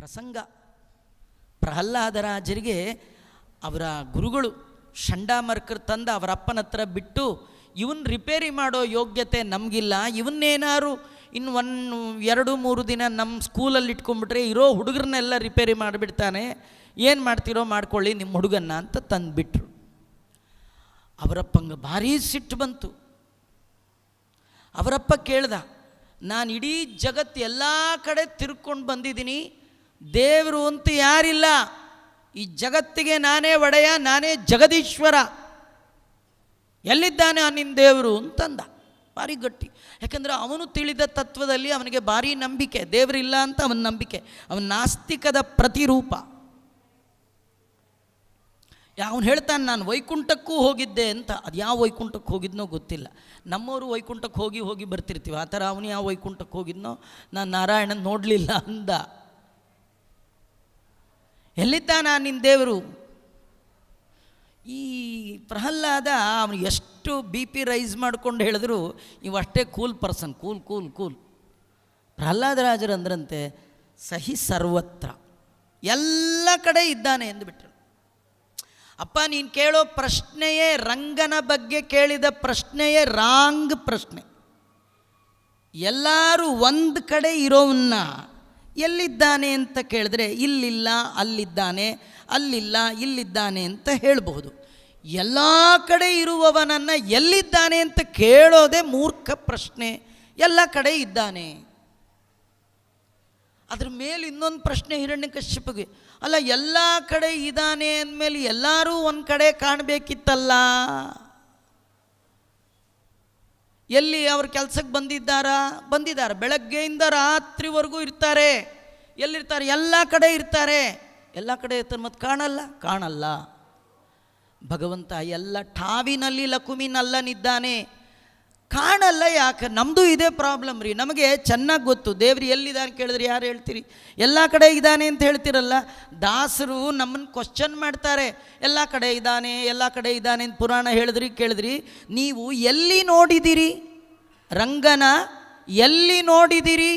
ಪ್ರಸಂಗ. ಪ್ರಹ್ಲಾದರಾಜರಿಗೆ ಅವರ ಗುರುಗಳು ಷಂಡಾಮರ್ಕರ್ ತಂದ ಅವರ ಅಪ್ಪನ ಹತ್ರ ಬಿಟ್ಟು, ಇವನ್ ರಿಪೇರಿ ಮಾಡೋ ಯೋಗ್ಯತೆ ನಮಗಿಲ್ಲ, ಇವನ್ನೇನಾರು ಇನ್ನು ಒನ್, ಎರಡು, ಮೂರು ದಿನ ನಮ್ಮ ಸ್ಕೂಲಲ್ಲಿ ಇಟ್ಕೊಂಡ್ಬಿಟ್ರೆ ಇರೋ ಹುಡುಗರನ್ನೆಲ್ಲ ರಿಪೇರಿ ಮಾಡಿಬಿಡ್ತಾನೆ, ಏನು ಮಾಡ್ತೀರೋ ಮಾಡ್ಕೊಳ್ಳಿ ನಿಮ್ಮ ಹುಡುಗನ್ನ ಅಂತ ತಂದುಬಿಟ್ರು. ಅವರಪ್ಪಂಗೆ ಭಾರೀ ಸಿಟ್ಟು ಬಂತು. ಅವರಪ್ಪ ಕೇಳ್ದ, ನಾನು ಇಡೀ ಜಗತ್ತು ಎಲ್ಲ ಕಡೆ ತಿರ್ಕೊಂಡು ಬಂದಿದ್ದೀನಿ ದೇವರು ಅಂತ ಯಾರಿಲ್ಲ. ಈ ಜಗತ್ತಿಗೆ ನಾನೇ ಒಡೆಯ, ನಾನೇ ಜಗದೀಶ್ವರ. ಎಲ್ಲಿದ್ದಾನೆ ನಿನ್ನ ದೇವರು ಅಂತಂದ. ಭಾರಿ ಗಟ್ಟಿ. ಯಾಕಂದರೆ ಅವನು ತಿಳಿದ ತತ್ವದಲ್ಲಿ ಅವನಿಗೆ ಭಾರಿ ನಂಬಿಕೆ. ದೇವರಿಲ್ಲ ಅಂತ ಅವನ ನಂಬಿಕೆ. ಅವನ ನಾಸ್ತಿಕದ ಪ್ರತಿರೂಪ. ಅವನು ಹೇಳ್ತಾನೆ, ನಾನು ವೈಕುಂಠಕ್ಕೂ ಹೋಗಿದ್ದೆ ಅಂತ. ಅದು ಯಾವ ವೈಕುಂಠಕ್ಕೆ ಹೋಗಿದ್ನೋ ಗೊತ್ತಿಲ್ಲ. ನಮ್ಮವರು ವೈಕುಂಠಕ್ಕೆ ಹೋಗಿ ಹೋಗಿ ಬರ್ತಿರ್ತೀವಿ. ಆ ಥರ ಅವನು ಯಾವ ವೈಕುಂಠಕ್ಕೆ ಹೋಗಿದ್ನೋ? ನಾನು ನಾರಾಯಣನ ನೋಡಲಿಲ್ಲ ಅಂದ. ಎಲ್ಲಿದ್ದಾನ ನಿನ್ನ ದೇವರು? ಈ ಪ್ರಹ್ಲಾದ ಅವನು ಎಷ್ಟು ಬಿ ಪಿ ರೈಸ್ ಮಾಡ್ಕೊಂಡು ಹೇಳಿದ್ರು ಇವಷ್ಟೇ cool person, cool cool cool. ಪ್ರಹ್ಲಾದರಾಜರು ಅಂದ್ರಂತೆ, ಸಹಿ ಸರ್ವತ್ರ. ಎಲ್ಲ ಕಡೆ ಇದ್ದಾನೆ ಎಂದುಬಿಟ್ರು. ಅಪ್ಪ, ನೀನು ಕೇಳೋ ಪ್ರಶ್ನೆಯೇ ರಂಗನ ಬಗ್ಗೆ ಕೇಳಿದ ಪ್ರಶ್ನೆಯೇ ರಾಂಗ್ ಪ್ರಶ್ನೆ. ಎಲ್ಲರೂ ಒಂದು ಕಡೆ ಇರೋವನ್ನ ಎಲ್ಲಿದ್ದಾನೆ ಅಂತ ಕೇಳಿದ್ರೆ, ಇಲ್ಲಿಲ್ಲ, ಅಲ್ಲಿದ್ದಾನೆ, ಅಲ್ಲಿಲ್ಲ, ಇಲ್ಲಿದ್ದಾನೆ ಅಂತ ಹೇಳಬಹುದು. ಎಲ್ಲ ಕಡೆ ಇರುವವನನ್ನು ಎಲ್ಲಿದ್ದಾನೆ ಅಂತ ಕೇಳೋದೇ ಮೂರ್ಖ ಪ್ರಶ್ನೆ. ಎಲ್ಲ ಕಡೆ ಇದ್ದಾನೆ. ಅದ್ರ ಮೇಲೆ ಇನ್ನೊಂದು ಪ್ರಶ್ನೆ ಹಿರಣ್ಯಕಶ್ಯಪಗೆ ಅಲ್ಲ, ಎಲ್ಲ ಕಡೆ ಇದ್ದಾನೆ ಅಂದಮೇಲೆ ಎಲ್ಲರೂ ಒಂದು ಕಡೆ ಕಾಣಬೇಕಿತ್ತಲ್ಲ? ಎಲ್ಲಿ ಅವ್ರ ಕೆಲಸಕ್ಕೆ ಬಂದಿದ್ದಾರಾ? ಬಂದಿದ್ದಾರೆ. ಬೆಳಗ್ಗೆಯಿಂದ ರಾತ್ರಿವರೆಗೂ ಇರ್ತಾರೆ. ಎಲ್ಲಿರ್ತಾರೆ? ಎಲ್ಲ ಕಡೆ ಇರ್ತಾರೆ. ಎಲ್ಲ ಕಡೆ ಇರ್ತಾರೆ ಮತ್ತು ಕಾಣಲ್ಲ? ಕಾಣಲ್ಲ. ಭಗವಂತ ಎಲ್ಲ ಠಾವಿನಲ್ಲಿ ಲಕುಮಿನಲ್ಲನಿದ್ದಾನೆ. ಕಾಣಲ್ಲ ಯಾಕೆ? ನಮ್ಮದು ಇದೇ ಪ್ರಾಬ್ಲಮ್ ರೀ. ನಮಗೆ ಚೆನ್ನಾಗಿ ಗೊತ್ತು. ದೇವ್ರು ಎಲ್ಲಿದ್ದಾನೆ ಕೇಳಿದ್ರೆ ಯಾರು ಹೇಳ್ತೀರಿ? ಎಲ್ಲ ಕಡೆ ಇದ್ದಾನೆ ಅಂತ ಹೇಳ್ತಿರಲ್ಲ? ದಾಸರು ನಮ್ಮನ್ನು ಕ್ವಶನ್ ಮಾಡ್ತಾರೆ. ಎಲ್ಲ ಕಡೆ ಇದ್ದಾನೆ ಎಲ್ಲ ಕಡೆ ಇದ್ದಾನೆ ಅಂತ ಪುರಾಣ ಹೇಳಿದ್ರಿ, ಕೇಳಿದ್ರಿ. ನೀವು ಎಲ್ಲಿ ನೋಡಿದಿರಿ? ರಂಗನ ಎಲ್ಲಿ ನೋಡಿದಿರಿ?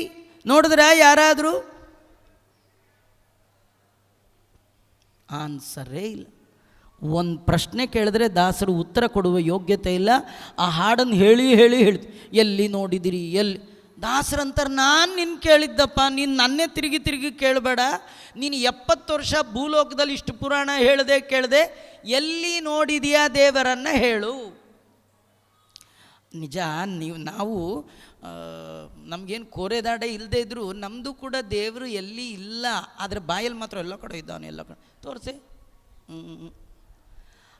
ನೋಡಿದ್ರ ಯಾರಾದರೂ? ಆನ್ಸರೇ ಇಲ್ಲ. ಒಂದು ಪ್ರಶ್ನೆ ಕೇಳಿದ್ರೆ ದಾಸರು ಉತ್ತರ ಕೊಡುವ ಯೋಗ್ಯತೆ ಇಲ್ಲ. ಆ ಹಾಡನ್ನು ಹೇಳಿ ಹೇಳಿ, ಹೇಳ್ತಿ. ಎಲ್ಲಿ ನೋಡಿದಿರಿ, ಎಲ್ಲಿ? ದಾಸರಂತಾರೆ ನಾನು ನಿನ್ನ ಕೇಳಿದ್ದಪ್ಪ, ನೀನು ನನ್ನೇ ತಿರುಗಿ ತಿರುಗಿ ಕೇಳಬೇಡ. ನೀನು ಎಪ್ಪತ್ತು ವರ್ಷ ಭೂಲೋಕದಲ್ಲಿ ಇಷ್ಟು ಪುರಾಣ ಹೇಳದೆ, ಕೇಳದೆ, ಎಲ್ಲಿ ನೋಡಿದೆಯಾ ದೇವರನ್ನು ಹೇಳು. ನಿಜ, ನೀವು, ನಾವು ನಮಗೇನು ಕೋರೆದಾಡೆ ಇಲ್ಲದೆ ಇದ್ದರೂ ನಮ್ಮದು ಕೂಡ ದೇವರು ಎಲ್ಲಿ ಇಲ್ಲ, ಆದರೆ ಬಾಯಲ್ಲಿ ಮಾತ್ರ ಎಲ್ಲ ಕಡೆ ಇದ್ದಾನೆ, ಎಲ್ಲ ಕಡೆ. ತೋರಿಸಿ? ಹ್ಞೂ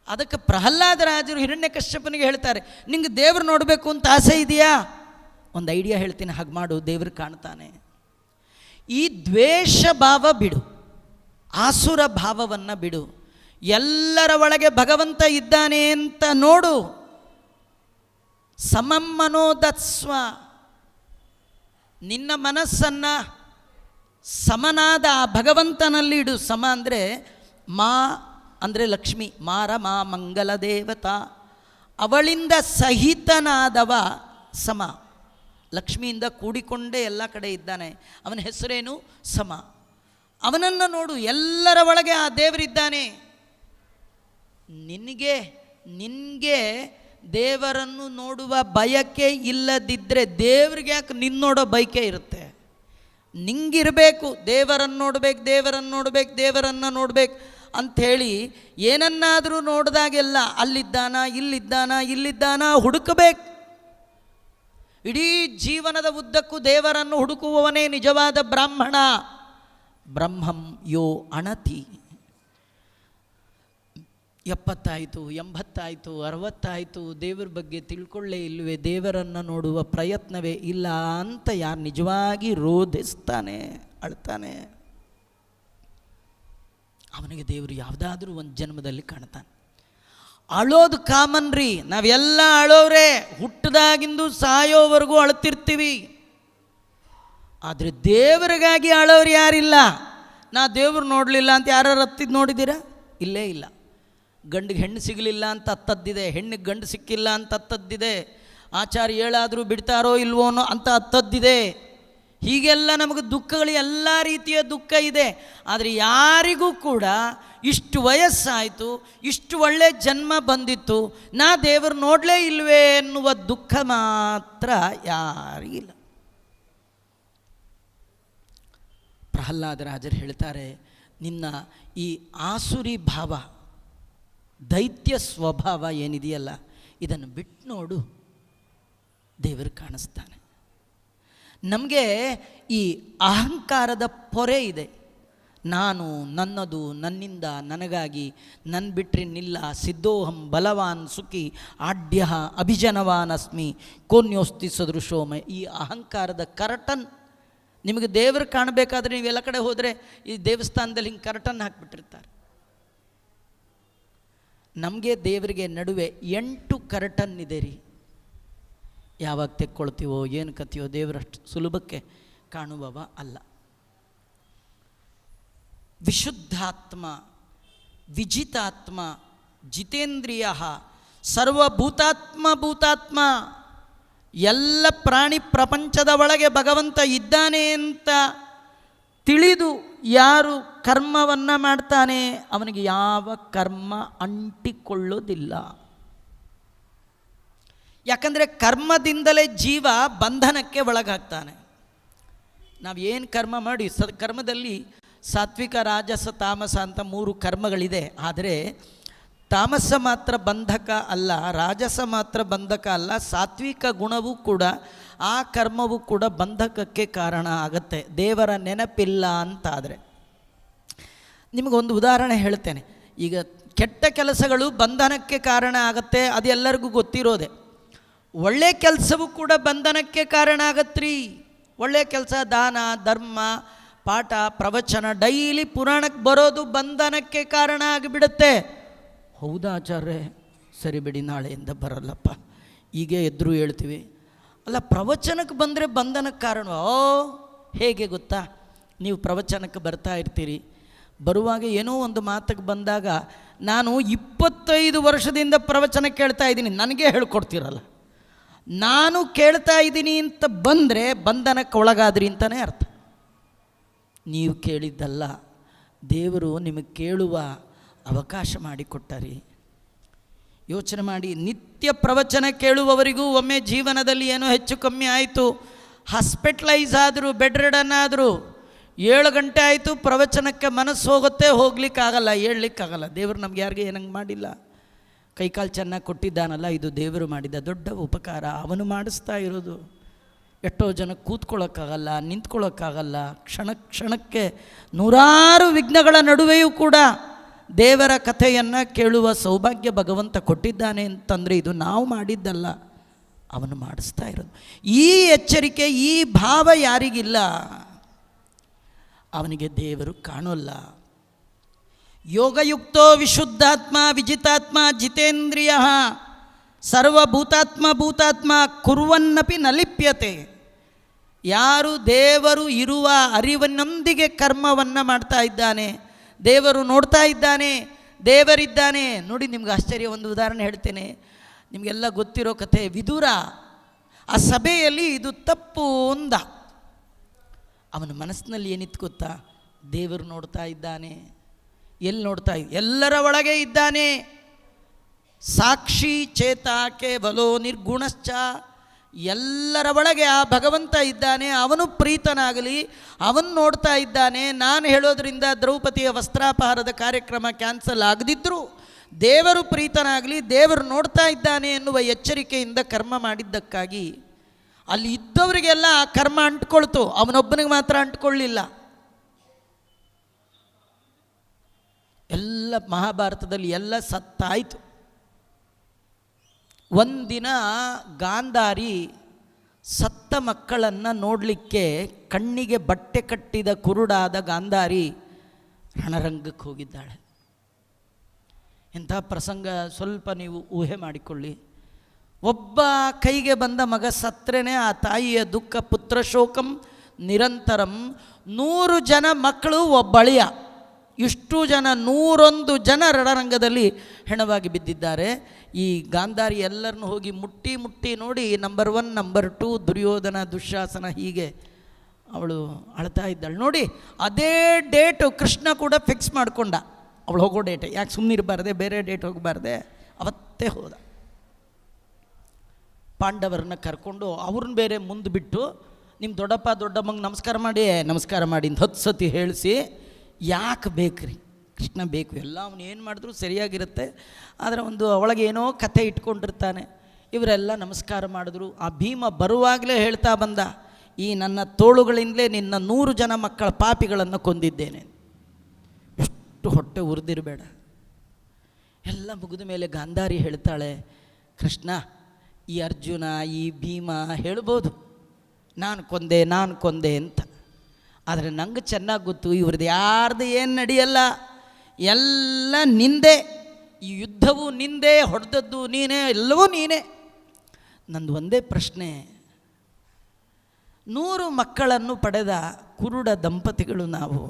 ಅದಕ್ಕೆ ಪ್ರಹ್ಲಾದರಾಜರು ಹಿರಣ್ಯಕಶ್ಯಪನಿಗೆ ಹೇಳ್ತಾರೆ, ನಿಂಗೆ ದೇವ್ರು ನೋಡಬೇಕು ಅಂತ ಆಸೆ ಇದೆಯಾ? ಒಂದು ಐಡಿಯಾ ಹೇಳ್ತೀನಿ, ಹಾಗೆ ಮಾಡು, ದೇವ್ರು ಕಾಣ್ತಾನೆ. ಈ ದ್ವೇಷ ಭಾವ ಬಿಡು, ಆಸುರ ಭಾವವನ್ನು ಬಿಡು, ಎಲ್ಲರ ಒಳಗೆ ಭಗವಂತ ಇದ್ದಾನೆ ಅಂತ ನೋಡು. ಸಮಮ್ಮನೋದತ್ಸ್ವ ನಿನ್ನ ಮನಸ್ಸನ್ನು ಸಮನಾದ ಆ ಭಗವಂತನಲ್ಲಿ ಇಡು ಸಮ ಅಂದರೆ ಮಾ ಅಂದರೆ ಲಕ್ಷ್ಮಿ, ಮಾರ ಮಾ ಮಂಗಲ ದೇವತಾ. ಅವಳಿಂದ ಸಹಿತನಾದವ ಸಮ. ಲಕ್ಷ್ಮಿಯಿಂದ ಕೂಡಿಕೊಂಡೇ ಎಲ್ಲ ಕಡೆ ಇದ್ದಾನೆ. ಅವನ ಹೆಸರೇನು? ಸಮ. ಅವನನ್ನು ನೋಡು, ಎಲ್ಲರ ಒಳಗೆ ಆ ದೇವರಿದ್ದಾನೆ. ನಿನಗೆ ನಿನಗೆ ದೇವರನ್ನು ನೋಡುವ ಬಯಕೆ ಇಲ್ಲದಿದ್ದರೆ ದೇವ್ರಿಗೆ ಯಾಕೆ ನಿನ್ನ ನೋಡೋ ಬಯಕೆ ಇರುತ್ತೆ? ನಿಂಗಿರಬೇಕು ದೇವರನ್ನು ನೋಡ್ಬೇಕು ದೇವರನ್ನು ನೋಡ್ಬೇಕು ದೇವರನ್ನು ನೋಡ್ಬೇಕು. ಅಂಥೇಳಿ ಏನನ್ನಾದರೂ ನೋಡಿದಾಗೆಲ್ಲ ಅಲ್ಲಿದ್ದಾನ, ಇಲ್ಲಿದ್ದಾನ ಇಲ್ಲಿದ್ದಾನ ಹುಡುಕಬೇಕು. ಇಡೀ ಜೀವನದ ಉದ್ದಕ್ಕೂ ದೇವರನ್ನು ಹುಡುಕುವವನೇ ನಿಜವಾದ ಬ್ರಾಹ್ಮಣ. ಬ್ರಹ್ಮಂ ಯೋ ಅಣತಿ. ಎಪ್ಪತ್ತಾಯಿತು, ಎಂಬತ್ತಾಯಿತು, ಅರವತ್ತಾಯಿತು, ದೇವರ ಬಗ್ಗೆ ತಿಳ್ಕೊಳ್ಳೇ ಇಲ್ಲವೇ ದೇವರನ್ನು ನೋಡುವ ಪ್ರಯತ್ನವೇ ಇಲ್ಲ ಅಂತ ಯಾರು ನಿಜವಾಗಿ ರೋಧಿಸ್ತಾನೆ, ಅಳ್ತಾನೆ. ಅವನಿಗೆ ದೇವರು ಯಾವುದಾದ್ರೂ ಒಂದು ಜನ್ಮದಲ್ಲಿ ಕಾಣ್ತಾನೆ. ಅಳೋದು ಕಾಮನ್ ರೀ. ನಾವೆಲ್ಲ ಅಳೋವ್ರೆ ಹುಟ್ಟದಾಗಿಂದು ಸಾಯೋವರೆಗೂ ಅಳ್ತಿರ್ತೀವಿ. ಆದರೆ ದೇವರಿಗಾಗಿ ಅಳೋರು ಯಾರಿಲ್ಲ? ನಾ ದೇವ್ರು ನೋಡಲಿಲ್ಲ ಅಂತ ಯಾರು ಹತ್ತಿದ್ದು ನೋಡಿದ್ದೀರಾ? ಇಲ್ಲೇ ಇಲ್ಲ. ಗಂಡಿಗೆ ಹೆಣ್ಣು ಸಿಗಲಿಲ್ಲ ಅಂತ ಹತ್ತದ್ದಿದೆ. ಹೆಣ್ಣಿಗೆ ಗಂಡು ಸಿಕ್ಕಿಲ್ಲ ಅಂತ ಹತ್ತದ್ದಿದೆ. ಆಚಾರ್ಯ ಹೇಳಾದರೂ ಬಿಡ್ತಾರೋ ಇಲ್ವೋನೋ ಅಂತ ಹತ್ತದ್ದಿದೆ. ಹೀಗೆಲ್ಲ ನಮಗೆ ದುಃಖಗಳು ಎಲ್ಲ ರೀತಿಯ ದುಃಖ ಇದೆ. ಆದರೆ ಯಾರಿಗೂ ಕೂಡ ಇಷ್ಟು ವಯಸ್ಸಾಯಿತು, ಇಷ್ಟು ಒಳ್ಳೆ ಜನ್ಮ ಬಂದಿತ್ತು, ನಾ ದೇವರು ನೋಡಲೇ ಇಲ್ವೇ ಎನ್ನುವ ದುಃಖ ಮಾತ್ರ ಯಾರಿಗಿಲ್ಲ ಪ್ರಹ್ಲಾದರಾಜರು ಹೇಳ್ತಾರೆ, ನಿನ್ನ ಈ ಆಸುರಿ ಭಾವ, ದೈತ್ಯ ಸ್ವಭಾವ ಏನಿದೆಯಲ್ಲ, ಇದನ್ನು ಬಿಟ್ಟು ನೋಡು ದೇವರು ಕಾಣಿಸ್ತಾನೆ. ನಮಗೆ ಈ ಅಹಂಕಾರದ ಪೊರೆ ಇದೆ. ನಾನು ನನ್ನದು ನನ್ನಿಂದ ನನಗಾಗಿ ನನ್ನ ಬಿಟ್ರಿ ನಿಲ್ಲ ಸಿದ್ಧೋಹಂ ಬಲವಾನ್ ಸುಖಿ ಆಡ್ಯ ಅಭಿಜನವಾನ್ ಅಸ್ಮಿ ಕೋನ್ಯೋಸ್ತಿ ಸದೃಶೋಮ. ಈ ಅಹಂಕಾರದ ಕರಟನ್ ನಿಮಗೆ ದೇವರು ಕಾಣಬೇಕಾದ್ರೆ ನೀವು ಎಲ್ಲ ಕಡೆ ಹೋದರೆ ಈ ದೇವಸ್ಥಾನದಲ್ಲಿ ಹಿಂಗೆ ಕರ್ಟನ್ ಹಾಕಿಬಿಟ್ಟಿರ್ತಾರೆ. ನಮಗೆ ದೇವರಿಗೆ ನಡುವೆ ಎಂಟು ಕರ್ಟನ್ ಇದೆ ರೀ. ಯಾವಾಗ ತೆಕ್ಕೊಳ್ತೀವೋ, ಏನು ಕಥೆಯೋ ದೇವರಷ್ಟು ಸುಲಭಕ್ಕೆ ಕಾಣುವವ ಅಲ್ಲ. ವಿಶುದ್ಧಾತ್ಮ, ವಿಜಿತಾತ್ಮ, ಜಿತೇಂದ್ರಿಯ, ಸರ್ವಭೂತಾತ್ಮ ಭೂತಾತ್ಮ, ಎಲ್ಲ ಪ್ರಾಣಿ ಪ್ರಪಂಚದ ಒಳಗೆ ಭಗವಂತ ಇದ್ದಾನೆ ಅಂತ ತಿಳಿದು ಯಾರು ಕರ್ಮವನ್ನು ಮಾಡ್ತಾನೆ, ಅವನಿಗೆ ಯಾವ ಕರ್ಮ ಅಂಟಿಕೊಳ್ಳೋದಿಲ್ಲ. ಯಾಕಂದರೆ ಕರ್ಮದಿಂದಲೇ ಜೀವ ಬಂಧನಕ್ಕೆ ಒಳಗಾಗ್ತಾನೆ. ನಾವು ಏನು ಕರ್ಮ ಮಾಡಿ, ಸ ಕರ್ಮದಲ್ಲಿ ಸಾತ್ವಿಕ, ರಾಜಸ, ತಾಮಸ ಅಂತ ಮೂರು ಕರ್ಮಗಳಿದೆ. ಆದರೆ ತಾಮಸ ಮಾತ್ರ ಬಂಧಕ ಅಲ್ಲ, ರಾಜಸ ಮಾತ್ರ ಬಂಧಕ ಅಲ್ಲ, ಸಾತ್ವಿಕ ಗುಣವೂ ಕೂಡ ಆ ಕರ್ಮವೂ ಕೂಡ ಬಂಧಕಕ್ಕೆ ಕಾರಣ ಆಗತ್ತೆ. ದೇವರ ನೆನಪಿಲ್ಲ ಅಂತಾದರೆ. ನಿಮಗೊಂದು ಉದಾಹರಣೆ ಹೇಳ್ತೇನೆ. ಈಗ ಕೆಟ್ಟ ಕೆಲಸಗಳು ಬಂಧನಕ್ಕೆ ಕಾರಣ ಆಗತ್ತೆ, ಅದು ಎಲ್ಲರಿಗೂ ಗೊತ್ತಿರೋದೆ. ಒಳ್ಳೆ ಕೆಲಸವೂ ಕೂಡ ಬಂಧನಕ್ಕೆ ಕಾರಣ ಆಗತ್ರಿ. ಒಳ್ಳೆ ಕೆಲಸ, ದಾನ, ಧರ್ಮ, ಪಾಠ, ಪ್ರವಚನ, ಡೈಲಿ ಪುರಾಣಕ್ಕೆ ಬರೋದು ಬಂಧನಕ್ಕೆ ಕಾರಣ ಆಗಿಬಿಡುತ್ತೆ. ಹೌದಾ ಆಚಾರ್ಯ ಸರಿ ಬಿಡಿ, ನಾಳೆಯಿಂದ ಬರಲ್ಲಪ್ಪ. ಹೀಗೆ ಎದುರು ಹೇಳ್ತೀವಿ. ಅಲ್ಲ, ಪ್ರವಚನಕ್ಕೆ ಬಂದರೆ ಬಂಧನಕ್ಕೆ ಕಾರಣ? ಓ, ಹೇಗೆ ಗೊತ್ತಾ? ನೀವು ಪ್ರವಚನಕ್ಕೆ ಬರ್ತಾ ಇರ್ತೀರಿ. ಬರುವಾಗ ಏನೋ ಒಂದು ಮಾತಿಗೆ ಬಂದಾಗ ನಾನು ಇಪ್ಪತ್ತೈದು ವರ್ಷದಿಂದ ಪ್ರವಚನ ಕೇಳ್ತಾ ಇದ್ದೀನಿ. ನನಗೆ ಹೇಳ್ಕೊಡ್ತೀರಲ್ಲ. ನಾನು ಕೇಳ್ತಾ ಇದ್ದೀನಿ ಅಂತ ಬಂದರೆ ಬಂಧನಕ್ಕೆ ಒಳಗಾದ್ರಿ ಅಂತಲೇ ಅರ್ಥ. ನೀವು ಕೇಳಿದ್ದಲ್ಲ, ದೇವರು ನಿಮಗೆ ಕೇಳುವ ಅವಕಾಶ ಮಾಡಿಕೊಟ್ಟರಿ. ಯೋಚನೆ ಮಾಡಿ, ನಿತ್ಯ ಪ್ರವಚನ ಕೇಳುವವರಿಗೂ ಒಮ್ಮೆ ಜೀವನದಲ್ಲಿ ಏನೋ ಹೆಚ್ಚು ಕಮ್ಮಿ ಆಯಿತು. ಹಾಸ್ಪಿಟ್ಲೈಸ್ ಆದರೂ ಬೆಡ್ ರಿಡನ್ ಆದರೂ, ಏಳು ಗಂಟೆ ಆಯಿತು ಪ್ರವಚನಕ್ಕೆ ಮನಸ್ಸು ಹೋಗುತ್ತೆ, ಹೋಗ್ಲಿಕ್ಕಾಗಲ್ಲ ಹೇಳಲಿಕ್ಕಾಗಲ್ಲ ದೇವರು ನಮ್ಗೆ ಯಾರಿಗೆ ಏನಂಗೆ ಮಾಡಿಲ್ಲ. ಕೈಕಾಲು ಚೆನ್ನಾಗಿ ಕೊಟ್ಟಿದ್ದಾನಲ್ಲ, ಇದು ದೇವರು ಮಾಡಿದ ದೊಡ್ಡ ಉಪಕಾರ. ಅವನು ಮಾಡಿಸ್ತಾ ಇರೋದು. ಎಷ್ಟೋ ಜನ ಕೂತ್ಕೊಳ್ಳೋಕ್ಕಾಗಲ್ಲ, ನಿಂತ್ಕೊಳ್ಳೋಕ್ಕಾಗಲ್ಲ. ಕ್ಷಣ ಕ್ಷಣಕ್ಕೆ ನೂರಾರು ವಿಘ್ನಗಳ ನಡುವೆಯೂ ಕೂಡ ದೇವರ ಕಥೆಯನ್ನು ಕೇಳುವ ಸೌಭಾಗ್ಯ ಭಗವಂತ ಕೊಟ್ಟಿದ್ದಾನೆ ಅಂತಂದರೆ ಇದು ನಾವು ಮಾಡಿದ್ದಲ್ಲ, ಅವನು ಮಾಡಿಸ್ತಾ ಇರೋದು. ಈ ಎಚ್ಚರಿಕೆ, ಈ ಭಾವ ಯಾರಿಗಿಲ್ಲ. ಅವನಿಗೆ ದೇವರು ಕಾಣೋಲ್ಲ. ಯೋಗಯುಕ್ತೋ ವಿಶುದ್ಧಾತ್ಮ ವಿಜಿತಾತ್ಮ ಜಿತೇಂದ್ರಿಯ ಸರ್ವಭೂತಾತ್ಮ ಭೂತಾತ್ಮ ಕುರುವನ್ನಪಿ ನಲಿಪ್ಯತೆ. ಯಾರು ದೇವರು ಇರುವ ಅರಿವನ್ನೊಂದಿಗೆ ಕರ್ಮವನ್ನು ಮಾಡ್ತಾ ಇದ್ದಾನೆ, ದೇವರು ನೋಡ್ತಾ ಇದ್ದಾನೆ, ದೇವರಿದ್ದಾನೆ. ನೋಡಿ, ನಿಮ್ಗೆ ಆಶ್ಚರ್ಯ, ಒಂದು ಉದಾಹರಣೆ ಹೇಳ್ತೇನೆ. ನಿಮಗೆಲ್ಲ ಗೊತ್ತಿರೋ ಕಥೆ, ವಿದುರ, ಆ ಸಭೆಯಲ್ಲಿ ಇದು ತಪ್ಪು ಅಂದ. ಅವನ ಮನಸ್ಸಿನಲ್ಲಿ ಏನಿತ್ತು ಗೊತ್ತಾ? ದೇವರು ನೋಡ್ತಾ ಇದ್ದಾನೆ. ಎಲ್ಲಿ ನೋಡ್ತಾ ಇದ್ದ ಎಲ್ಲರ ಒಳಗೆ ಇದ್ದಾನೆ. ಸಾಕ್ಷಿ ಚೇತ ಕೇವಲೋ ನಿರ್ಗುಣಶ್ಚ. ಎಲ್ಲರ ಒಳಗೆ ಆ ಭಗವಂತ ಇದ್ದಾನೆ, ಅವನು ಪ್ರೀತನಾಗಲಿ, ಅವನು ನೋಡ್ತಾ ಇದ್ದಾನೆ. ನಾನು ಹೇಳೋದ್ರಿಂದ ದ್ರೌಪದಿಯ ವಸ್ತ್ರಾಪಹಾರದ ಕಾರ್ಯಕ್ರಮ ಕ್ಯಾನ್ಸಲ್ ಆಗದಿದ್ದರೂ ದೇವರು ಪ್ರೀತನಾಗಲಿ, ದೇವರು ನೋಡ್ತಾ ಇದ್ದಾನೆ ಎನ್ನುವ ಎಚ್ಚರಿಕೆಯಿಂದ ಕರ್ಮ ಮಾಡಿದ್ದಕ್ಕಾಗಿ ಅಲ್ಲಿ ಇದ್ದವರಿಗೆಲ್ಲ ಆ ಕರ್ಮ ಅಂಟ್ಕೊಳ್ತು. ಅವನೊಬ್ಬನಿಗೆ ಮಾತ್ರ ಅಂಟ್ಕೊಳ್ಳಿಲ್ಲ ಮಹಾಭಾರತದಲ್ಲಿ ಎಲ್ಲ ಸತ್ತಾಯಿತು. ಒಂದಿನ ಗಾಂಧಾರಿ ಸತ್ತ ಮಕ್ಕಳನ್ನು ನೋಡಲಿಕ್ಕೆ ಕಣ್ಣಿಗೆ ಬಟ್ಟೆ ಕಟ್ಟಿದ ಕುರುಡಾದ ಗಾಂಧಾರಿ ರಣರಂಗಕ್ಕೆ ಹೋಗಿದ್ದಾಳೆ. ಇಂಥ ಪ್ರಸಂಗ, ಸ್ವಲ್ಪ ನೀವು ಊಹೆ ಮಾಡಿಕೊಳ್ಳಿ. ಒಬ್ಬ ಕೈಗೆ ಬಂದ ಮಗ ಸತ್ರೇನೆ, ಆ ತಾಯಿಯ ದುಃಖ ಪುತ್ರ ಶೋಕಂ ನಿರಂತರಂ. ನೂರು ಜನ ಮಕ್ಕಳು ಒಬ್ಬಳಿಯ. ಇಷ್ಟು ಜನ, ನೂರೊಂದು ಜನ ರಣರಂಗದಲ್ಲಿ ಹೆಣವಾಗಿ ಬಿದ್ದಿದ್ದಾರೆ. ಈ ಗಾಂಧಾರಿ ಎಲ್ಲರನ್ನು ಹೋಗಿ ಮುಟ್ಟಿ ಮುಟ್ಟಿ ನೋಡಿ number one number two Duryodhana Dushasana ಹೀಗೆ ಅವಳು ಅಳ್ತಾ ಇದ್ದಾಳೆ. ನೋಡಿ, ಅದೇ ಡೇಟು ಕೃಷ್ಣ ಕೂಡ ಫಿಕ್ಸ್ ಮಾಡಿಕೊಂಡ. ಅವಳು ಹೋಗೋ ಡೇಟ್ ಯಾಕೆ ಸುಮ್ಮನಿರಬಾರ್ದೆ ಬೇರೆ ಡೇಟ್ ಹೋಗಬಾರ್ದೆ? ಅವತ್ತೇ ಹೋದ. ಪಾಂಡವರನ್ನ ಕರ್ಕೊಂಡು ಅವ್ರನ್ನ ಬೇರೆ ಮುಂದೆ ಬಿಟ್ಟು ನಿಮ್ಮ ದೊಡ್ಡಪ್ಪ, ದೊಡ್ಡಮ್ಮಂಗೆ ನಮಸ್ಕಾರ ಮಾಡಿ ನಮಸ್ಕಾರ ಮಾಡಿ ಹತ್ತು ಸತಿ ಹೇಳಿಸಿ ಯಾಕೆ ಬೇಕ್ರಿ? ಕೃಷ್ಣ ಬೇಕು ಎಲ್ಲ ಅವನು ಏನು ಮಾಡಿದ್ರು ಸರಿಯಾಗಿರುತ್ತೆ. ಆದರೆ ಒಂದು ಅವಳಿಗೆ ಏನೋ ಕಥೆ ಇಟ್ಕೊಂಡಿರ್ತಾನೆ. ಇವರೆಲ್ಲ ನಮಸ್ಕಾರ ಮಾಡಿದ್ರು. ಆ ಭೀಮ ಬರುವಾಗಲೇ ಹೇಳ್ತಾ ಬಂದ, ಈ ನನ್ನ ತೋಳುಗಳಿಂದಲೇ ನಿನ್ನ ನೂರು ಜನ ಮಕ್ಕಳ ಪಾಪಿಗಳನ್ನು ಕೊಂದಿದ್ದೇನೆ. ಎಷ್ಟು ಹೊಟ್ಟೆ ಉರಿದಿರಬೇಡ. ಎಲ್ಲ ಮುಗಿದ ಮೇಲೆ ಗಾಂಧಾರಿ ಹೇಳ್ತಾಳೆ, ಕೃಷ್ಣ, ಈ ಅರ್ಜುನ, ಈ ಭೀಮ ಹೇಳ್ಬೋದು. ನಾನು ಕೊಂದೆ ನಾನು ಕೊಂದೆ ಅಂತ. ಆದರೆ ನಂಗೆ ಚೆನ್ನಾಗಿ ಗೊತ್ತು ಇವ್ರದ್ದು ಯಾರ್ದು ಏನು ನಡೆಯಲ್ಲ, ಎಲ್ಲ ನಿಂದೆ, ಈ ಯುದ್ಧವು ನಿಂದೆ, ಹೊಡೆದದ್ದು ನೀನೇ, ಎಲ್ಲವೂ ನೀನೇ. ನಂದು ಒಂದೇ ಪ್ರಶ್ನೆ, ನೂರು ಮಕ್ಕಳನ್ನು ಪಡೆದ ಕುರುಡ ದಂಪತಿಗಳು ನಾವು?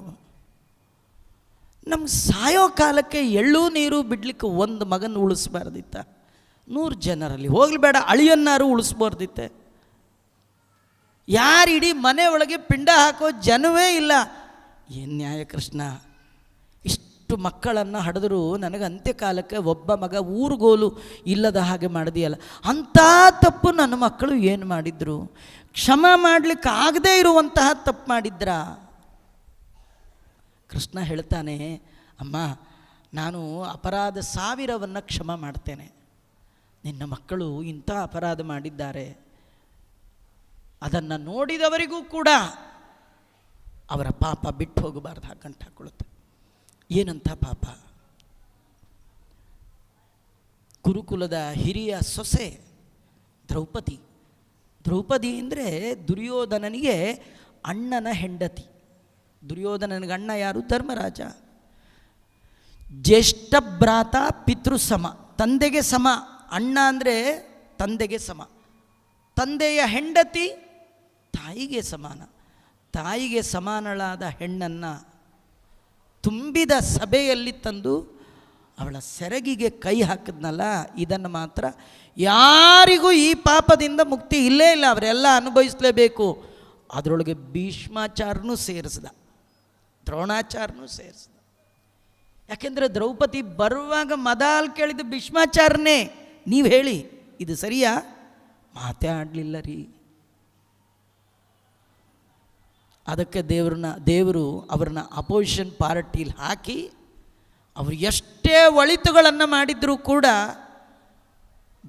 ನಮ್ಗೆ ಸಾಯೋ ಕಾಲಕ್ಕೆ ಎಳ್ಳು ನೀರು ಬಿಡ್ಲಿಕ್ಕೆ ಒಂದು ಮಗನ ಉಳಿಸ್ಬಾರ್ದಿತ್ತ. ನೂರು ಜನರಲ್ಲಿ ಹೋಗ್ಲಿ ಬೇಡ, ಅಳಿಯನ್ನಾರು ಉಳಿಸ್ಬಾರ್ದಿತ್ತೆ. ಯಾರು ಇಡೀ ಮನೆ ಒಳಗೆ ಪಿಂಡ ಹಾಕೋ ಜನವೇ ಇಲ್ಲ. ಏನು ನ್ಯಾಯ ಕೃಷ್ಣ? ಇಷ್ಟು ಮಕ್ಕಳನ್ನು ಹಡಿದ್ರು ನನಗೆ ಅಂತ್ಯಕಾಲಕ್ಕೆ ಒಬ್ಬ ಮಗ ಊರುಗೋಲು ಇಲ್ಲದ ಹಾಗೆ ಮಾಡಿದೆಯಲ್ಲ. ಅಂಥ ತಪ್ಪು ನನ್ನ ಮಕ್ಕಳು ಏನು ಮಾಡಿದ್ರು? ಕ್ಷಮ ಮಾಡಲಿಕ್ಕೆ ಆಗದೇ ಇರುವಂತಹ ತಪ್ಪು ಮಾಡಿದ್ರಾ? ಕೃಷ್ಣ ಹೇಳ್ತಾನೆ, ಅಮ್ಮ, ನಾನು ಅಪರಾಧ ಸಾವಿರವನ್ನು ಕ್ಷಮ ಮಾಡ್ತೇನೆ. ನಿನ್ನ ಮಕ್ಕಳು ಇಂಥ ಅಪರಾಧ ಮಾಡಿದ್ದಾರೆ. ಅದನ್ನು ನೋಡಿದವರಿಗೂ ಕೂಡ ಅವರ ಪಾಪ ಬಿಟ್ಟು ಹೋಗಬಾರ್ದು ಕಂಠ ಹಾಕೊಳ್ಳುತ್ತೆ ಏನಂತ ಪಾಪ? ಗುರುಕುಲದ ಹಿರಿಯ ಸೊಸೆ ದ್ರೌಪದಿ. ದ್ರೌಪದಿ ಅಂದರೆ ದುರ್ಯೋಧನನಿಗೆ ಅಣ್ಣನ ಹೆಂಡತಿ. ದುರ್ಯೋಧನನಿಗೆ ಅಣ್ಣ ಯಾರು? ಧರ್ಮರಾಜ. ಜ್ಯೇಷ್ಠ ಭ್ರಾತ ಪಿತೃ ಸಮ. ತಂದೆಗೆ ಸಮ. ಅಣ್ಣ ಅಂದರೆ ತಂದೆಗೆ ಸಮ. ತಂದೆಯ ಹೆಂಡತಿ ತಾಯಿಗೆ ಸಮಾನ. ತಾಯಿಗೆ ಸಮಾನಳಾದ ಹೆಣ್ಣನ್ನು ತುಂಬಿದ ಸಭೆಯಲ್ಲಿ ತಂದು ಅವಳ ಸೆರಗಿಗೆ ಕೈ ಹಾಕಿದ್ನಲ್ಲ, ಇದನ್ನು ಮಾತ್ರ ಯಾರಿಗೂ ಈ ಪಾಪದಿಂದ ಮುಕ್ತಿ ಇಲ್ಲೇ ಇಲ್ಲ, ಅವರೆಲ್ಲ ಅನುಭವಿಸಲೇಬೇಕು. ಅದರೊಳಗೆ ಭೀಷ್ಮಾಚಾರನೂ ಸೇರಿಸ್ದ, ದ್ರೋಣಾಚಾರನೂ ಸೇರಿಸ್ದ. ಯಾಕೆಂದರೆ ದ್ರೌಪದಿ ಬರುವಾಗ ಮದಾಲ್ ಕೇಳಿದ ಭೀಷ್ಮಾಚಾರನೇ. ನೀವು ಹೇಳಿ, ಇದು ಸರಿಯಾ? ಮಾತೇ ಆಡಲಿಲ್ಲ ರೀ. ಅದಕ್ಕೆ ದೇವ್ರನ್ನ, ದೇವರು ಅವ್ರನ್ನ ಅಪೋಸಿಷನ್ ಪಾರ್ಟಿಲಿ ಹಾಕಿ ಅವರು ಎಷ್ಟೇ ಒಳಿತುಗಳನ್ನು ಮಾಡಿದರೂ ಕೂಡ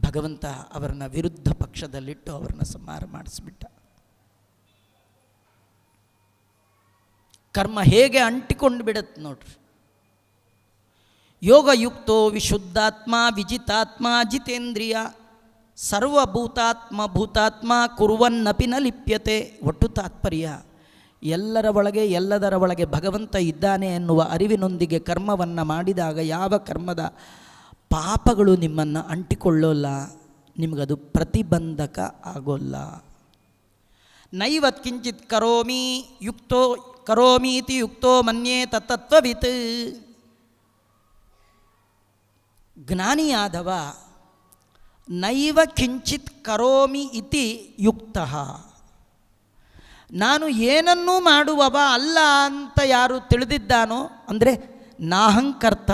ಭಗವಂತ ಅವರನ್ನ ವಿರುದ್ಧ ಪಕ್ಷದಲ್ಲಿಟ್ಟು ಅವ್ರನ್ನ ಸಂಹಾರ ಮಾಡಿಸ್ಬಿಟ್ಟ. ಕರ್ಮ ಹೇಗೆ ಅಂಟಿಕೊಂಡು ಬಿಡತ್ತೆ ನೋಡ್ರಿ. ಯೋಗಯುಕ್ತೋ ವಿಶುದ್ಧಾತ್ಮ, ವಿಜಿತಾತ್ಮ, ಜಿತೇಂದ್ರಿಯ, ಸರ್ವಭೂತಾತ್ಮ, ಭೂತಾತ್ಮ ಕುರುವನ್ನಪಿ ನ ಲಿಪ್ಯತೆ, ಒಟ್ಟು ತಾತ್ಪರ್ಯ. ಎಲ್ಲರ ಒಳಗೆ, ಎಲ್ಲದರ ಒಳಗೆ ಭಗವಂತ ಇದ್ದಾನೆ ಎನ್ನುವ ಅರಿವಿನೊಂದಿಗೆ ಕರ್ಮವನ್ನು ಮಾಡಿದಾಗ ಯಾವ ಕರ್ಮದ ಪಾಪಗಳು ನಿಮ್ಮನ್ನು ಅಂಟಿಕೊಳ್ಳೋಲ್ಲ, ನಿಮಗದು ಪ್ರತಿಬಂಧಕ ಆಗೋಲ್ಲ. ನೈವತ್ ಕಿಂಚಿತ್ ಕರೋಮಿ ಯುಕ್ತೋ, ಕರೋಮೀತಿ ಯುಕ್ತೋ ಮನ್ಯೇ ತತ್ತತ್ವವಿತ್ ಜ್ಞಾನಿಯಾದವ ನೈವ ಕಿಂಚಿತ್ ಕರೋಮಿ ಇತಿ ಯುಕ್ತ. ನಾನು ಏನನ್ನೂ ಮಾಡುವವ ಅಲ್ಲ ಅಂತ ಯಾರು ತಿಳಿದಿದ್ದಾನೋ, ಅಂದರೆ ನಾಹಂಕರ್ತ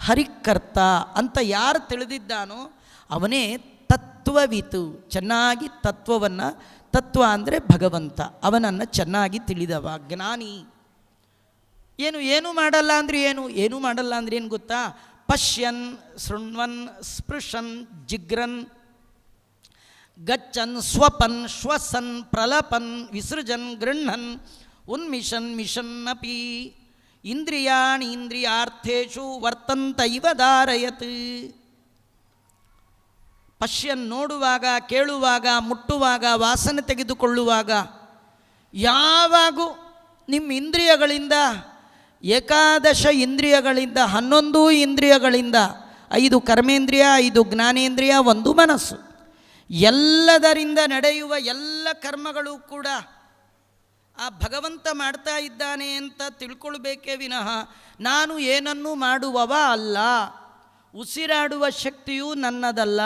ಹರಿಕರ್ತ ಅಂತ ಯಾರು ತಿಳಿದಿದ್ದಾನೋ, ಅವನೇ ತತ್ವವಿತು, ಚೆನ್ನಾಗಿ ತತ್ವವನ್ನು, ತತ್ವ ಅಂದರೆ ಭಗವಂತ, ಅವನನ್ನು ಚೆನ್ನಾಗಿ ತಿಳಿದವ, ಜ್ಞಾನಿ. ಏನು ಏನು ಮಾಡಲ್ಲ ಅಂದರೆ ಏನು ಏನು ಮಾಡಲ್ಲ ಅಂದ್ರೆ ಏನು ಗೊತ್ತಾ? ಪಶ್ಯನ್, ಶೃಣ್ವನ್, ಸ್ಪೃಶನ್, ಜಿಗ್ರನ್ ಗಚ್ಚನ್ ಸ್ವಪನ್, ಶ್ವಸನ್, ಪ್ರಲಪನ್, ವಿಸೃಜನ್ ಗೃಹನ್ ಉನ್ಮಿಷನ್ ಮಿಷನ್ನಪಿ ಇಂದ್ರಿಯಾಣಿ ಇಂದ್ರಿಯಾರ್ಥೇಶು ವರ್ತಂತ ಇವ ಧಾರಯತ್. ಪಶ್ಯನ್ ನೋಡುವಾಗ, ಕೇಳುವಾಗ, ಮುಟ್ಟುವಾಗ, ವಾಸನೆ ತೆಗೆದುಕೊಳ್ಳುವಾಗ ಯಾವಾಗೂ ನಿಮ್ಮ ಇಂದ್ರಿಯಗಳಿಂದ, ಏಕಾದಶ ಇಂದ್ರಿಯಗಳಿಂದ, ಹನ್ನೊಂದು ಇಂದ್ರಿಯಗಳಿಂದ, ಐದು ಕರ್ಮೇಂದ್ರಿಯ, ಐದು ಜ್ಞಾನೇಂದ್ರಿಯ, ಒಂದು ಮನಸ್ಸು. ಎಲ್ಲದರಿಂದ ನಡೆಯುವ ಎಲ್ಲ ಕರ್ಮಗಳು ಕೂಡ ಆ ಭಗವಂತ ಮಾಡ್ತಾ ಇದ್ದಾನೆ ಅಂತ ತಿಳ್ಕೊಳ್ಬೇಕೇ ವಿನಃ, ನಾನು ಏನನ್ನೂ ಮಾಡುವವ ಅಲ್ಲ, ಉಸಿರಾಡುವ ಶಕ್ತಿಯೂ ನನ್ನದಲ್ಲ.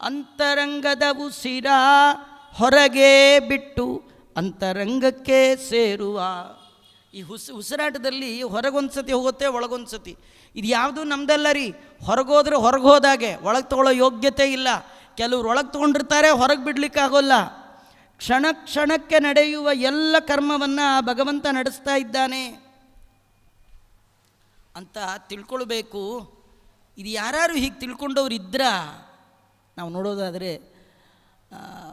ಅಂತರಂಗದ ಉಸಿರ ಹೊರಗೆ ಬಿಟ್ಟು ಅಂತರಂಗಕ್ಕೆ ಸೇರುವ. ಈ ಹುಸ್, ಉಸಿರಾಟದಲ್ಲಿ ಹೊರಗೊಂದು ಸತಿ ಹೋಗುತ್ತೆ ಒಳಗೊಂದು ಸತಿ ಇದು ಯಾವುದು ನಮ್ದಲ್ಲ ರೀ, ಹೊರಗೋದ್ರೆ ಹೊರಗೆ ಹೋದಾಗೆ ಒಳಗೆ ತಗೊಳ್ಳೋ ಯೋಗ್ಯತೆ ಇಲ್ಲ. ಕೆಲವ್ರು ಒಳಗೆ ತೊಗೊಂಡಿರ್ತಾರೆ, ಹೊರಗೆ ಬಿಡ್ಲಿಕ್ಕೆ ಆಗೋಲ್ಲ ಕ್ಷಣ ಕ್ಷಣಕ್ಕೆ ನಡೆಯುವ ಎಲ್ಲ ಕರ್ಮವನ್ನು ಆ ಭಗವಂತ ನಡೆಸ್ತಾ ಇದ್ದಾನೆ. ಅಂತ ತಿಳ್ಕೊಳ್ಬೇಕು. ಇದು ಯಾರು ಹೀಗೆ ತಿಳ್ಕೊಂಡವ್ರು ಇದ್ರ, ನಾವು ನೋಡೋದಾದರೆ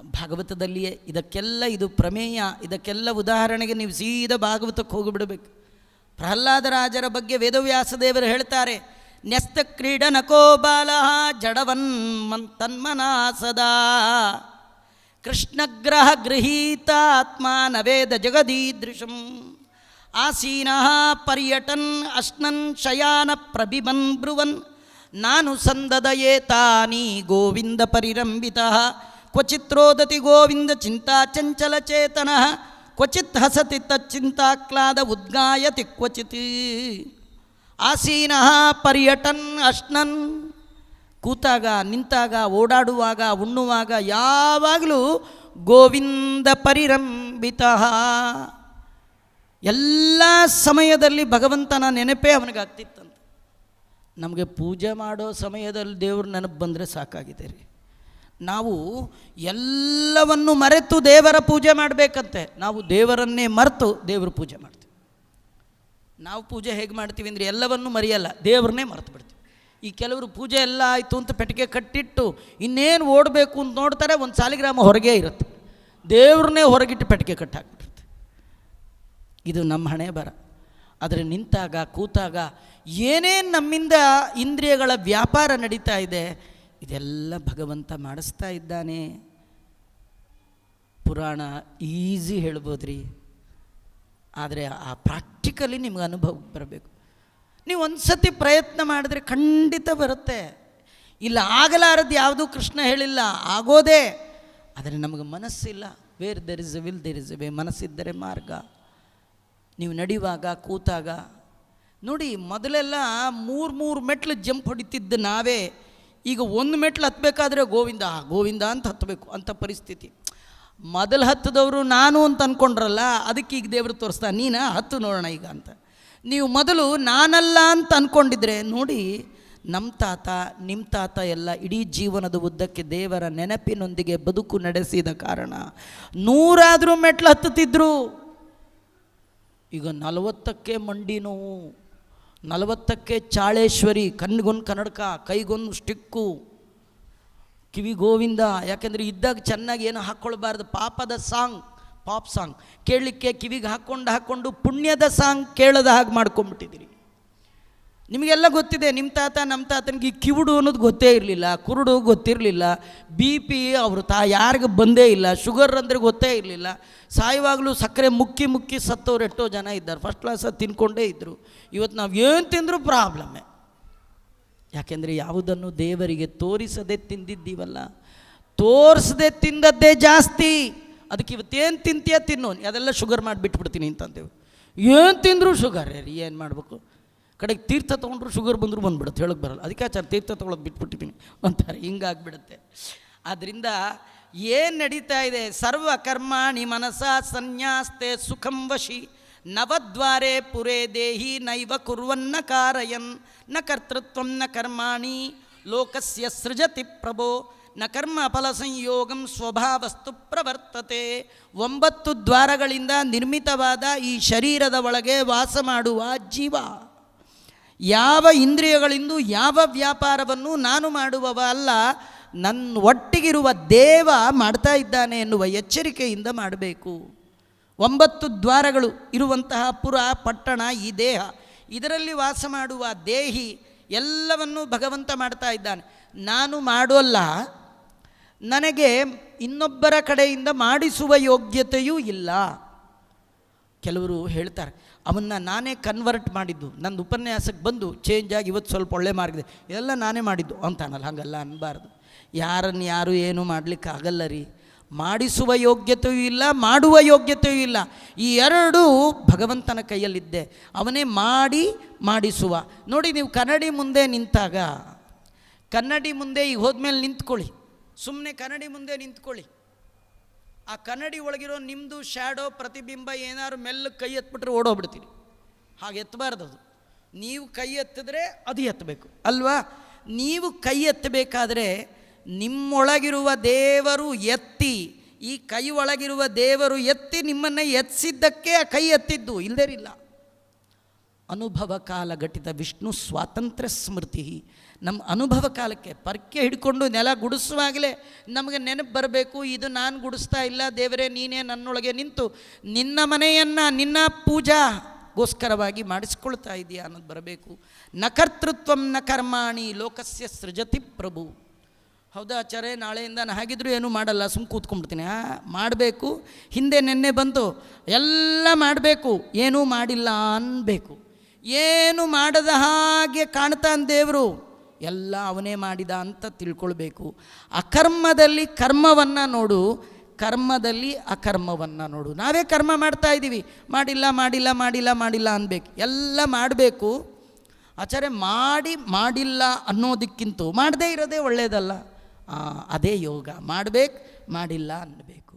ಭಾಗವತದಲ್ಲಿಯೇ ಇದಕ್ಕೆಲ್ಲ ಇದು ಪ್ರಮೇಯ, ಇದಕ್ಕೆಲ್ಲ ಉದಾಹರಣೆಗೆ ನೀವು ಸೀದಾ ಭಾಗವತಕ್ಕೆ ಹೋಗಿಬಿಡಬೇಕು. ಪ್ರಹ್ಲಾದರಾಜರ ಬಗ್ಗೆ ವೇದವ್ಯಾಸ ದೇವರು ಹೇಳ್ತಾರೆ న్యస్తక్రీడనకో బాల జడవన్మన్మనా సదా కృష్ణగ్రహ గృహీతాత్మా నవేద జగదీదృశం ఆసీన పర్యటన్ అశ్నన్ శయాన ప్రభిమన్ బ్రువన్ నాను సందదయే తాని గోవింద పరిరంభిత క్వచిత్ రోదతి గోవింద చింతా చంచల చేతన క్వచిత్ హసతి తచ్చింతాక్లాద ఉద్గాయతి క్వచిత్ ಆಸೀನ ಪರ್ಯಟನ್ ಅಶ್ನನ್. ಕೂತಾಗ, ನಿಂತಾಗ, ಓಡಾಡುವಾಗ, ಉಣ್ಣುವಾಗ ಯಾವಾಗಲೂ ಗೋವಿಂದ ಪರಿರಂಬಿತ ಎಲ್ಲ ಸಮಯದಲ್ಲಿ ಭಗವಂತನ ನೆನಪೇ ಅವನಿಗಾಗ್ತಿತ್ತಂತೆ ನಮಗೆ ಪೂಜೆ ಮಾಡೋ ಸಮಯದಲ್ಲಿ ದೇವ್ರ ನೆನಪು ಬಂದರೆ ಸಾಕಾಗಿದೆ ರೀ. ನಾವು ಎಲ್ಲವನ್ನು ಮರೆತು ದೇವರ ಪೂಜೆ ಮಾಡಬೇಕಂತೆ. ನಾವು ದೇವರನ್ನೇ ಮರೆತು ದೇವರ ಪೂಜೆ ಮಾಡ್ತೀವಿ. ನಾವು ಪೂಜೆ ಹೇಗೆ ಮಾಡ್ತೀವಿ ಅಂದರೆ ಎಲ್ಲವನ್ನೂ ಮರೆಯಲ್ಲ, ದೇವ್ರನ್ನೇ ಮರೆತು ಬಿಡ್ತೀವಿ. ಈ ಕೆಲವರು ಪೂಜೆ ಎಲ್ಲ ಆಯಿತು ಅಂತ ಪೆಟ್ಟಿಗೆ ಕಟ್ಟಿಟ್ಟು ಇನ್ನೇನು ಓಡಬೇಕು ಅಂತ ನೋಡ್ತಾರೆ, ಒಂದು ಸಾಲಿಗ್ರಾಮ ಹೊರಗೆ ಇರುತ್ತೆ. ದೇವ್ರನ್ನೇ ಹೊರಗಿಟ್ಟು ಪೆಟ್ಟಿಗೆ ಕಟ್ಟಿ ಇದು ನಮ್ಮ ಹಣೆ ಬರ. ಆದರೆ ನಿಂತಾಗ, ಕೂತಾಗ ಏನೇನು ನಮ್ಮಿಂದ ಇಂದ್ರಿಯಗಳ ವ್ಯಾಪಾರ ನಡೀತಾ ಇದೆ, ಇದೆಲ್ಲ ಭಗವಂತ ಮಾಡಿಸ್ತಾ ಇದ್ದಾನೆ. ಪುರಾಣ ಈಸಿ ಹೇಳ್ಬೋದ್ರಿ. ಆದರೆ ಆ ಪ್ರಾಕ್ಟಿಕಲಿ ನಿಮ್ಗೆ ಅನುಭವ ಬರಬೇಕು. ನೀವು ಒಂದು ಸತಿ ಪ್ರಯತ್ನ ಮಾಡಿದ್ರೆ ಖಂಡಿತ ಬರುತ್ತೆ. ಇಲ್ಲ ಆಗಲಾರದು ಯಾವುದೂ ಕೃಷ್ಣ ಹೇಳಿಲ್ಲ, ಆಗೋದೇ. ಆದರೆ ನಮಗೆ ಮನಸ್ಸಿಲ್ಲ. Where there is a will there is a way ಮನಸ್ಸಿದ್ದರೆ ಮಾರ್ಗ. ನೀವು ನಡೆಯುವಾಗ, ಕೂತಾಗ. ನೋಡಿ, ಮೊದಲೆಲ್ಲ ಮೂರು ಮೂರು ಮೆಟ್ಲು ಜಂಪ್ ಹೊಡಿತಿದ್ದು ನಾವೇ. ಈಗ ಒಂದು ಮೆಟ್ಲು ಹತ್ತಬೇಕಾದ್ರೆ ಗೋವಿಂದ ಗೋವಿಂದ ಅಂತ ಹತ್ತಬೇಕು ಅಂಥ ಪರಿಸ್ಥಿತಿ. ಮೊದಲು ಹತ್ತದವರು ನಾನು ಅಂತ ಅಂದ್ಕೊಂಡ್ರಲ್ಲ ಅದಕ್ಕೆ ಈಗ ದೇವರು ತೋರಿಸ್ತಾ ನೀನ ಹತ್ತು ನೋಡೋಣ ಈಗ ಅಂತ. ನೀವು ಮೊದಲು ನಾನಲ್ಲ ಅಂತ ಅಂದ್ಕೊಂಡಿದ್ರೆ ನೋಡಿ ನಮ್ಮ ತಾತ ನಿಮ್ಮ ತಾತ ಎಲ್ಲ ಇಡೀ ಜೀವನದ ಉದ್ದಕ್ಕೆ ದೇವರ ನೆನಪಿನೊಂದಿಗೆ ಬದುಕು ನಡೆಸಿದ ಕಾರಣ ನೂರಾದರೂ ಮೆಟ್ಲು ಹತ್ತುತ್ತಿದ್ದರು ಈಗ ನಲವತ್ತಕ್ಕೆ ಮಂಡಿ ನೋವು, ನಲವತ್ತಕ್ಕೆ ಚಾಳೇಶ್ವರಿ, ಕಣ್ಗೊಂದು ಕನ್ನಡಕ, ಕೈಗೊಂದು ಸ್ಟಿಕ್ಕು ಕಿವಿ ಗೋವಿಂದ, ಯಾಕೆಂದರೆ ಇದ್ದಾಗ ಚೆನ್ನಾಗಿ ಏನು ಹಾಕ್ಕೊಳ್ಬಾರ್ದು ಪಾಪದ ಸಾಂಗ್, ಪಾಪ್ ಸಾಂಗ್. ಕೇಳಲಿಕ್ಕೆ ಕಿವಿಗೆ ಹಾಕ್ಕೊಂಡು ಹಾಕ್ಕೊಂಡು ಪುಣ್ಯದ ಸಾಂಗ್ ಕೇಳದ ಹಾಗೆ ಮಾಡ್ಕೊಂಬಿಟ್ಟಿದ್ದೀರಿ ನಿಮಗೆಲ್ಲ ಗೊತ್ತಿದೆ ನಿಮ್ಮ ತಾತ ನಮ್ಮ ತಾತನಿಗೆ ಕಿವುಡು ಅನ್ನೋದು ಗೊತ್ತೇ ಇರಲಿಲ್ಲ, ಕುರುಡು ಗೊತ್ತಿರಲಿಲ್ಲ, ಬಿ ಪಿ ಅವರು ತಾ, ಯಾರಿಗೂ ಬಂದೇ ಇಲ್ಲ, ಶುಗರ್ ಅಂದರೆ ಗೊತ್ತೇ ಇರಲಿಲ್ಲ. ಸಾಯುವಾಗಲೂ ಸಕ್ಕರೆ ಮುಕ್ಕಿ ಮುಕ್ಕಿ ಸತ್ತವ್ರು ಎಷ್ಟೋ ಜನ ಇದ್ದಾರೆ. ಫಸ್ಟ್ ಕ್ಲಾಸ್ ತಿನ್ಕೊಂಡೇ ಇದ್ದರು ಇವತ್ತು ನಾವು ಏನು ತಿಂದರೂ ಪ್ರಾಬ್ಲಮ್ಮೆ ಯಾಕೆಂದರೆ ಯಾವುದನ್ನು ದೇವರಿಗೆ ತೋರಿಸದೆ ತಿಂದಿದ್ದೀವಲ್ಲ? ತೋರಿಸದೆ ತಿಂದದ್ದೇ ಜಾಸ್ತಿ. ಅದಕ್ಕೆ ಇವತ್ತೇನು ತಿಂತೀಯ ತಿನ್ನು. ಅದೆಲ್ಲ ಶುಗರ್ ಮಾಡಿ ಬಿಟ್ಬಿಡ್ತೀನಿ ಅಂತಂದೇವು. ಏನು ತಿಂದರೂ ಶುಗರ್ ರೀ, ಏನು ಮಾಡಬೇಕು? ಕಡೆಗೆ ತೀರ್ಥ ತೊಗೊಂಡ್ರು ಶುಗರ್ ಬಂದರೂ ಬಂದುಬಿಡುತ್ತೆ. ಹೇಳೋಕೆ ಬರಲ್ಲ. ಅದಕ್ಕೆ ಆಚಾರ ತೀರ್ಥ ತೊಗೊಳೋದು ಬಿಟ್ಬಿಟ್ಟಿದ್ದೀನಿ ಅಂತಾರೆ. ಹಿಂಗಾಗ್ಬಿಡುತ್ತೆ. ಆದ್ದರಿಂದ ಏನು ನಡೀತಾ ಇದೆ? ಸರ್ವ ಕರ್ಮಾಣಿ ಮನಸ ಸನ್ಯಾಸ್ತೆ ಸುಖಂ ವಶಿ. ನವದ್ವಾರೆ ಪುರೇ ದೇಹಿ ನೈವ ಕುರ್ವನ್ನ ಕಾರಯನ್. ನ ಕರ್ತೃತ್ವ ನ ಕರ್ಮಾಣಿ. ಲೋಕಸ್ಯ ಸೃಜತಿ ಪ್ರಭೋ. ನ ಕರ್ಮ ಫಲ ಸಂಯೋಗಂ ಸ್ವಭಾವಸ್ತು ಪ್ರವರ್ತತೆ. ಒಂಬತ್ತು ದ್ವಾರಗಳಿಂದ ನಿರ್ಮಿತವಾದ ಈ ಶರೀರದ ಒಳಗೆ ವಾಸ ಮಾಡುವ ಜೀವ. ಯಾವ ಇಂದ್ರಿಯಗಳಿಂದ ಯಾವ ವ್ಯಾಪಾರವನ್ನು ನಾನು ಮಾಡುವವ ಅಲ್ಲ ನನ್ನ ಒಟ್ಟಿಗಿರುವ ದೇವ ಮಾಡ್ತಾ ಇದ್ದಾನೆ ಎನ್ನುವ ಎಚ್ಚರಿಕೆಯಿಂದ ಮಾಡಬೇಕು. ಒಂಬತ್ತು ದ್ವಾರಗಳು ಇರುವಂತಹ ಪುರ, ಪಟ್ಟಣ, ಈ ದೇಹ. ಇದರಲ್ಲಿ ವಾಸ ಮಾಡುವ ದೇಹಿ ಎಲ್ಲವನ್ನೂ ಭಗವಂತ ಮಾಡ್ತಾ ಇದ್ದಾನೆ. ನಾನು ಮಾಡೋಲ್ಲ ನನಗೆ ಇನ್ನೊಬ್ಬರ ಕಡೆಯಿಂದ ಮಾಡಿಸುವ ಯೋಗ್ಯತೆಯೂ ಇಲ್ಲ. ಕೆಲವರು ಹೇಳ್ತಾರೆ, ಅವನ್ನ ನಾನೇ ಕನ್ವರ್ಟ್ ಮಾಡಿದ್ದು. ನನ್ನ ಉಪನ್ಯಾಸಕ್ಕೆ ಬಂದು ಚೇಂಜ್ ಆಗಿ ಇವತ್ತು ಸ್ವಲ್ಪ ಒಳ್ಳೆ ಮಾರ್ಗಿದೆ ಇದೆಲ್ಲ ನಾನೇ ಮಾಡಿದ್ದು. ಅಂತಾನಲ್ಲ, ಹಾಗಲ್ಲ ಅನ್ಬಾರ್ದು. ಯಾರನ್ನು ಯಾರು ಏನೂ ಮಾಡಲಿಕ್ಕಾಗಲ್ಲ ರೀ? ಮಾಡಿಸುವ ಯೋಗ್ಯತೆಯೂ ಇಲ್ಲ, ಮಾಡುವ ಯೋಗ್ಯತೆಯೂ ಇಲ್ಲ. ಈ ಎರಡೂ ಭಗವಂತನ ಕೈಯಲ್ಲಿದ್ದೆ. ಅವನೇ ಮಾಡಿ ಮಾಡಿಸುವ. ನೋಡಿ, ನೀವು ಕನ್ನಡಿ ಮುಂದೆ ನಿಂತಾಗ, ಕನ್ನಡಿ ಮುಂದೆ ಈಗ ಹೋದ್ಮೇಲೆ ನಿಂತ್ಕೊಳ್ಳಿ. ಸುಮ್ಮನೆ ಕನ್ನಡಿ ಮುಂದೆ ನಿಂತ್ಕೊಳ್ಳಿ. ಆ ಕನ್ನಡಿ ಒಳಗಿರೋ ನಿಮ್ಮದು ಶ್ಯಾಡೋ ಪ್ರತಿಬಿಂಬ ಏನಾದ್ರು ಮೆಲ್ಲ ಕೈ ಎತ್ಬಿಟ್ರೆ ಓಡೋಗ್ಬಿಡ್ತೀರಿ. ಹಾಗೆ ಎತ್ತಬಾರ್ದು ಅದು. ನೀವು ಕೈ ಎತ್ತಿದ್ರೆ ಅದು ಎತ್ತಬೇಕು. ಅಲ್ವಾ? ನೀವು ಕೈ ಎತ್ತಬೇಕಾದ್ರೆ ನಿಮ್ಮೊಳಗಿರುವ ದೇವರು ಎತ್ತಿ, ಈ ಕೈ ಒಳಗಿರುವ ದೇವರು ಎತ್ತಿ ನಿಮ್ಮನ್ನು ಎತ್ತಿಸಿದ್ದಕ್ಕೆ ಆ ಕೈ ಎತ್ತಿದ್ದು ಇಲ್ಲದೇರಿಲ್ಲ ಅನುಭವ ಕಾಲ ಘಟಿತ ವಿಷ್ಣು ಸ್ವಾತಂತ್ರ್ಯ ಸ್ಮೃತಿ. ನಮ್ಮ ಅನುಭವ ಕಾಲಕ್ಕೆ ಪರ್ಕೆ ಹಿಡ್ಕೊಂಡು ನೆಲ ಗುಡಿಸುವಾಗಲೇ ನಮಗೆ ನೆನಪು ಬರಬೇಕು, ಇದು ನಾನು ಗುಡಿಸ್ತಾ ಇಲ್ಲ, ದೇವರೇ ನೀನೇ ನನ್ನೊಳಗೆ ನಿಂತು, ನಿನ್ನ ಮನೆಯನ್ನು, ನಿನ್ನ ಪೂಜಾಗೋಸ್ಕರವಾಗಿ ಮಾಡಿಸ್ಕೊಳ್ತಾ ಇದೆಯಾ ಅನ್ನೋದು ಬರಬೇಕು. ನ ಕರ್ತೃತ್ವಂ ನ ಕರ್ಮಾಣಿ ಲೋಕಸ್ಯ ಸೃಜತಿ ಪ್ರಭು. ಹೌದಾ ಆಚಾರ್ಯ ನಾಳೆಯಿಂದ ನಾನು ಹಾಗಿದ್ರು ಏನೂ ಮಾಡಲ್ಲ ಸುಮ್ಮ ಕೂತ್ಕೊಂಡ್ಬಿಡ್ತೀನಿ. ಮಾಡಬೇಕು, ಹಿಂದೆ ನೆನ್ನೆ ಬಂತು, ಎಲ್ಲ ಮಾಡಬೇಕು, ಏನೂ ಮಾಡಿಲ್ಲ ಅನ್ಬೇಕು. ಏನು ಮಾಡದ ಹಾಗೆ ಕಾಣ್ತಾನೆ ದೇವರು, ಎಲ್ಲ ಅವನೇ ಮಾಡಿದ ಅಂತ ತಿಳ್ಕೊಳ್ಬೇಕು. ಅಕರ್ಮದಲ್ಲಿ ಕರ್ಮವನ್ನು ನೋಡು, ಕರ್ಮದಲ್ಲಿ ಅಕರ್ಮವನ್ನು ನೋಡು. ನಾವೇ ಕರ್ಮ ಮಾಡ್ತಾ ಇದ್ದೀವಿ, ಮಾಡಿಲ್ಲ ಮಾಡಿಲ್ಲ ಮಾಡಿಲ್ಲ ಮಾಡಿಲ್ಲ ಅನ್ಬೇಕು. ಎಲ್ಲ ಮಾಡಬೇಕು. ಆಚಾರ್ಯ ಮಾಡಿ, ಮಾಡಿಲ್ಲ ಅನ್ನೋದಕ್ಕಿಂತ ಮಾಡದೇ ಇರೋದೇ ಒಳ್ಳೆಯದಲ್ಲ ಅದೇ ಯೋಗ. ಮಾಡಬೇಕು ಮಾಡಿಲ್ಲ ಅನ್ನಬೇಕು.